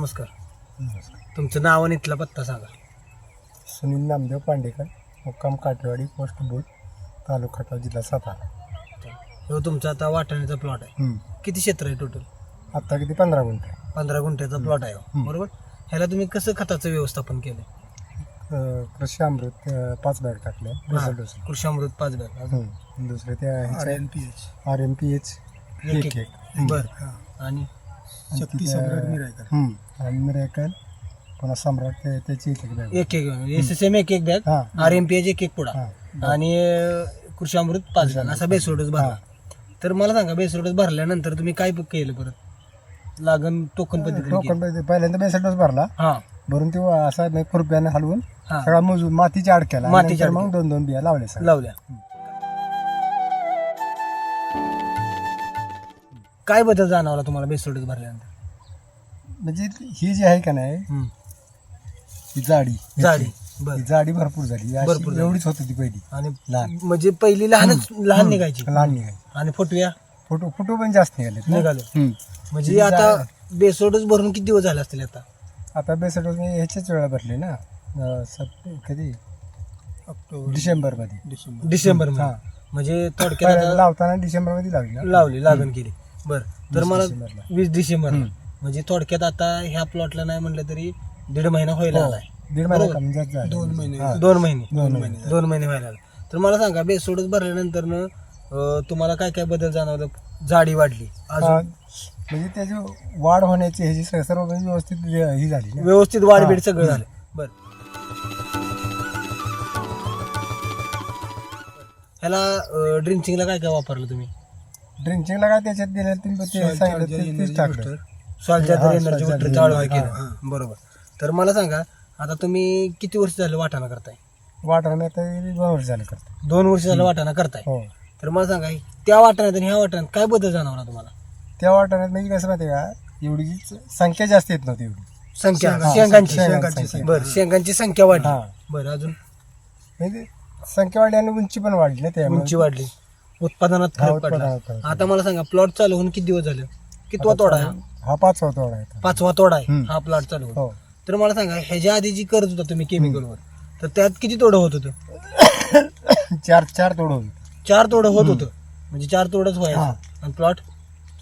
नमस्कार. तुमचं नाव आणि इथला पत्ता सांगा. सुनील नामदेव पांडेकर मुक्काम काठेवाडी पोस्ट बुल तालुका खटाव जिल्हा सातारा. हो तुमचा आता वाटाण्याचा प्लॉट आहे. हम्म. किती क्षेत्र आहे टोटल आत्ता किती? पंधरा गुंठे. पंधरा गुंठ्याचा प्लॉट आहे हो. हम्म. बरोबर? ह्याला तुम्ही कसं खताचं व्यवस्थापन केलं अं, कृषी अमृत अं, पाच बॅग टाकले. कृषी अमृत पाच बॅग. हम्म. दुसरे ते R M P H R M P H एक. एक. बर. आणि? शक्ती सम्राट आणि मिरायकल पुन्हा सम्राट ते- त्याची एक एक बॅग. एक एक एम एक एक बॅग हा. आर एम पी एक एक पुडा. हा. आणि अं, कृषी अमृत पाच बॅग असा बेसोडच भरला. तर मला सांगा बेसोडच भरल्यानंतर तुम्ही काय केलं परत? लागण टोकन पद्धतीने केलं? टोकन पाहिजे पहिल्यांदा बेसल डोस भरला. हा. भरून ते असा म्हणजे खुरप्याने हलवून हा. सगळा मोजून मातीच्या अडक्याला मातीच्या नंतर मग दोन दोन बिया लावल्या सगळ्या. लावल्या. काय बदल जाणवला तुम्हाला बेसोडच भरल्यानंतर? म्हणजे ही जी आहे का नाही हम्म. ही जाडी. जाडी. बर. ही जाडी भरपूर झाली. अशी भरपूर झाली. एवढीच होती ती पहिली. आणि लहान. म्हणजे पहिली लहानच लहान निघायची. लहान निघाली आणि फुटव्या फोटो फोटो पण जास्त निघाले. निघाले. म्हणजे ती आता बेसोडच भरून किती दिवस झाले असतील आता? आता बेसट मी ह्याच्याच वेळा भरले ना? अं, सप- कधी? डिसेंबरमध्ये डिसेंबर हा. मध्ये म्हणजे थोडक्यात आता लावताना डिसेंबरमध्ये लावली ना? लावली लागण केली. बर तर मला डिसेंबरला. वीस डिसेंबर हम्म. म्हणजे थोडक्यात आता ह्या प्लॉटला नाही म्हटलं तरी दीड महिना व्हायला हो. आलाय दीड महिना बरोबर. कमी जास्त झाला. हा. दोन महिने दोन महिने दोन महिने व्हायला आले तर मला सांगा बेसोडच भरल्यानंतर न तुम्हाला काय काय बदल जाणवलं जाडी वाढली हा, अजून म्हणजे त्याची वाढ होण्याची ह्याची स- सर्व म्हणजे व्यवस्थित ही झाली ना व्यवस्थित वाढ हा. बीड सगळं. झालं बर ह्याला ड्रिंचिंगला काय काय वापरलं तुम्ही ड्रिंचिंगला काय त्याच्यात दिलं? तुम्ही ते सांगितलं ते- तेच टाकलं. Soldier energy Soldier water Energy चालू Water, केलं. बरोबर. तर मला सांगा आता तुम्ही किती वर्ष झालं वाटाणा करताय? आता दोन वर्ष झालं करतो दोन वर्ष झालं वाटाणा करताय. हो. तर मला सांगा त्या वाटाण्यात आणि ह्या वाटाण्यात काय बदल जाणवला तुम्हाला? त्या वाटण्यात म्हणजे कसं माहिती का? एवढी संख्या जास्त येत नव्हती एवढी. संख्या शेंगांची शेंगांची संख्या. बर शेंगांची संख्या वाढली. हा. बरं अजून? म्हणजे संख्या वाढली आणि उंची पण वाढली ना त्यामुळे. उंची वाढली. उत्पादनात हा, फरक पडला. उत्पादनात फरक आता मला सांगा प्लॉट चालू होऊन किती दिवस झाले? कितवा तोडा आहे? हा? पाचवा तोडा आहे आता. पाचवा तोडा आहे. हम्म. हा प्लॉट चालू होऊन. हो. तर मला सांगा ह्याच्या आधी जी करत होता तुम्ही केमिकलवर तर त्यात किती तोडं होत होतं? चार चार तोड होती. चार तोडं होत होतं. म्हणजे चार तोडच व्हायचं. आणि प्लॉट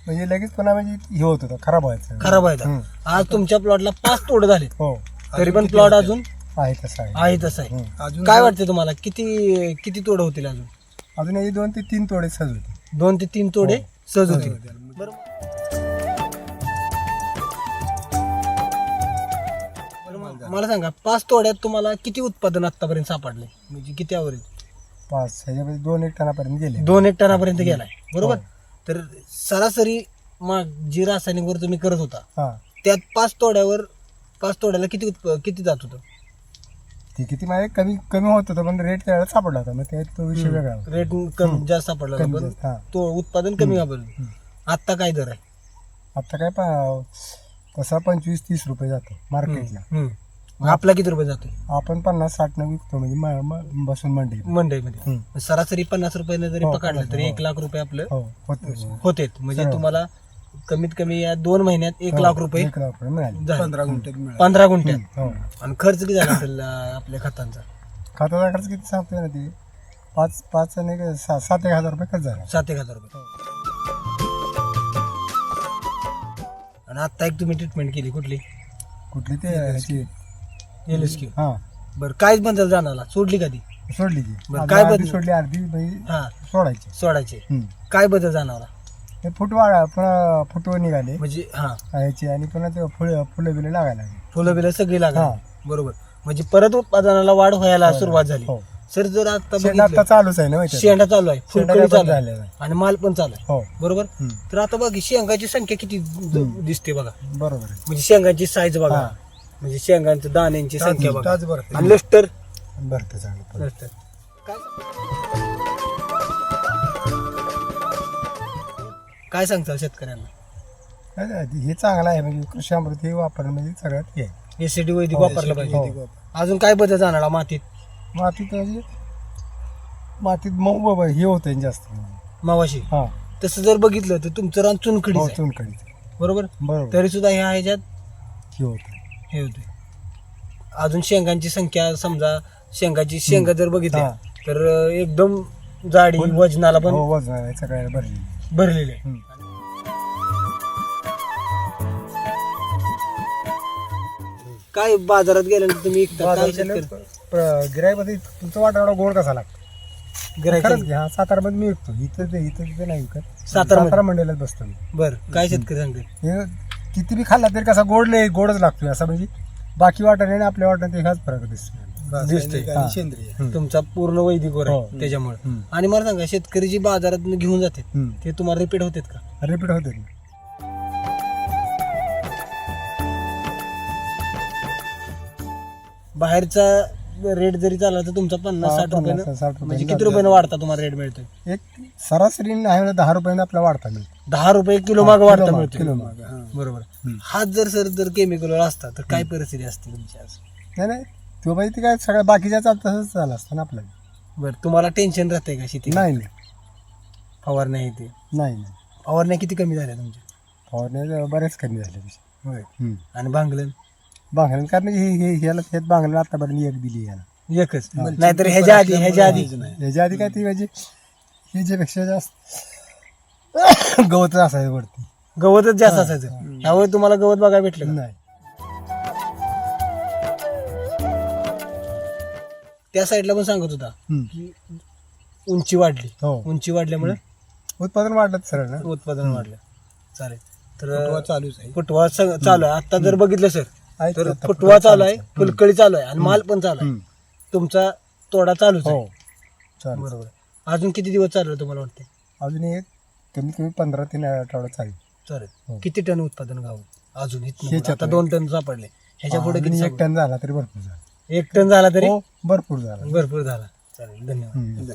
म्हणजे लगेच पुन्हा म्हणजे हे होत होतं खराब व्हायचं. खराब व्हायचा. हम्म. आज तुमच्या प्लॉटला पाच तोडं झाले. हो. तरी पण प्लॉट अजून आहे तसं आहे आहे तसं आहे. हम्म. काय वाटतं तुम्हाला? किती किती तोडं होतील अजून? अजून हे दोन ते तीन तोडे सहज होते. दोन ते तीन तोडे हो. सहज होतील बरोबर बरं, मला सांगा पाच तोड्यात तुम्हाला किती उत्पादन आतापर्यंत सापडले? म्हणजे किती average? पाच. ह्याच्यामध्ये दोन एक टनापर्यंत गेले. दोन एक टनापर्यंत गेलाय. बरोबर? हो. तर सरासरी मग जी रासायनिक वर तुम्ही करत होता हा. त्यात पाच तोड्यावर पाच तोड्याला किती उत्प किती जात होतं? ते किती माझे कमी कमी होत होतं पण रेट त्यावेळेला सापडला होता. मग ते तो विषय वेगळा होता. रेट कमी जास्त सापडला होता, कमी पण जास्त, हा. तो उत्पादन कमी वापरलं. आता काय दर आहे? आता काय पा तसा पंचवीस तीस रुपये जातो मार्केटला. मग आपला किती रुपये जातोय? आपण पन्नास साठ न विकतो म्हणजे म- म- बसून मंडी मंडईमध्ये. हम्म. सरासरी पन्नास रुपयाने जरी हो, पकडलं तरी हो. एक लाख रुपये आपलं हो होते होते म्हणजे हो. तुम्हाला कमीत कमी या दोन महिन्यात एक लाख रुपये एक लाख रुपये मिळाले. झाले. गुंठे पंधरा गुंठ्यात. हो आणि खर्च किती झाला असेल अं, आपल्या खतांचा खात्याचा खर्च किती सांगतोय ना ते? पाच पाच आणि एक सा- सात एक हजार रुपये खर्च झाला. सात एक हजार रुपये. आणि आता एक तुम्ही ट्रीटमेंट केली कुठली? कुठली ते ह्याची एल एस क्यू हा. बरं कायच बंदल जाणवला सोडली कधी? सोडली ती बरं, काय अर्धी बदल? सोडली अर्धी हा. सोडायची. सोडायचे. हम्म. काय बदल जाणवला हे फुटवा पुन्हा फुटवं निघाले. म्हणजे हा. ह्याची आणि पुन्हा ते फुलं फुलं बिलं लागायला लागली. फुलं बिलं सगळी लागली हा. बरोबर. म्हणजे परत उत्पादनाला वाढ व्हायला सुरुवात झाली. हो. सर जर आता शेंडा आता बघितलं, चालूच आहे ना माहिती आहे? शेंडा चालू आहे. शेंडा फुलकळी पण चालू आहे. झालेला आहे. आणि माल पण चालू आहे. हो. बरोबर? हम्म. तर आता बघ शेंगाची संख्या किती द- दिसते बघा. बरोबर आहे. म्हणजे शेंगाची साईज बघा. हा. म्हणजे शेंगांच्या दाण्यांची संख्या बघा. ताज भरते. आणि लष्टर भरते चांगलं. लष्टर काय? काय सांगताल शेतकऱ्यांना? हे चांगलं आहे म्हणजे कृषी अमृत हे वापरणं म्हणजे सगळ्यात हे आहे. एसीडी वैदिक हो, वापरलं पाहिजे. अजून काय बदल जाणार मातीत? मातीत म्हणजे मातीत मऊ बाबा हे होतं जास्त. मावाशी. हा. तसं जर बघितलं तर तुमचं रान चुनखडीच हो आहे. चुनखडीचं. बरोबर? बरोबर. तरी सुद्धा ह्या ह्याच्यात हे होतं हे होते अजून शेंगांची संख्या समजा शेंगाची शेंगा जर बघितल्या हा. तर अं, एकदम जाडी वजनाला पण हो वजन आहे सगळ्या भरली भरलेली आहे. काय बाजारात गेल्यानंतर तुम्ही विकता काय शेतकरी? गिरायमध्ये तुमचा वाटा एवढा गोड कसा लागतो? गिऱ्हाईक खरंच घ्या सातारामध्ये मी विकतो. इथं ते इथं तिथे नाही विकत. सातारामध्ये? सातारा मंडळात बसतो मी. बर काय शेतकरी सांगते हे किती बी खाल्ला तरी कसा गोड लय गोडच लागतोय. असं म्हणजे बाकी वाटाणे आणि आपल्या वाटाणे हाच फरक दिसतो दिसतोय हा. हम्म. तुमचा पूर्ण वैदिक वर हो. आहे त्याच्यामुळे हम्म. आणि मला सांगा शेतकरी जी बाजारात घेऊन जाते हम्म. ते तुम्हाला रिपीट होतात का रिपीट होते ना. बाहेरचा रेट जरी चालला तर तुमचा पन्नास हा, साठ पन्नास, रुपये म्हणजे किती रुपयानं वाढता तुम्हाला रेट मिळतोय एक सरासरी आहे ना दहा रुपयाने आपला वाढता मिळतो दहा रुपये किलो माग वाढता मिळतोय किलो मागं, हा. बरोबर. हाच जर सर जर केमिकलवर असता तर काय परिस्थिती असते तुमची आज नाही नाही तो बाई ते काय सगळ्या बाकीच्या चाल तसंच चाललं असतं ना आपल्याला बरं तुम्हाला टेन्शन राहतंय का शेती नाही नाही. फवारण्या हे ते नाही नाही. फवारण्या किती कमी झाल्या तुमच्या? फवारण्या बरेच कमी झाले. तसे होय आणि भांगलन? बांगरण कारण हे हे ह्याला हेच आतापर्यंत एक दिली याला. एकच? नाहीतर ह्याच्या आधी ह्याच्या आधी याच्या आधी काय ती म्हणजे ह्याच्यापेक्षा जास्त गवत असायचं वरती. गवतच जास्त असायचं. ह्यावेळी तुम्हाला गवत बघायला भेटलं का? नाही. त्या साईडला पण सांगत होता हम्म. की उंची वाढली. हो. उंची वाढल्यामुळे उत्पादन वाढलं सरळ ना? उत्पादन वाढलं. चालेल. तर चालूच आहे. फुटवा सग- चालू आहे. आता जर बघितलं सर आहे तर आता फुटवा चालू आहे फुलकळी चालू आहे आणि माल पण चालू आहे. हम्म. तुमचा तोडा चालूच आहे. हो. चालेल बरोबर. अजून किती दिवस चालू आहे तुम्हाला वाटते अजून एक कमीत कमी पंधरा तीन आठवडा चालेल. चालेल. हो. किती टन उत्पादन गाव? अजून इथनं ह्याच्यात? आता दोन टन सापडले. ह्याच्या पुढे किती एक टन झाला तरी भरपूर झाला? एक टन झाला तरी हो भरपूर झाला. भरपूर झाला. चालेल धन्यवाद. हम्म.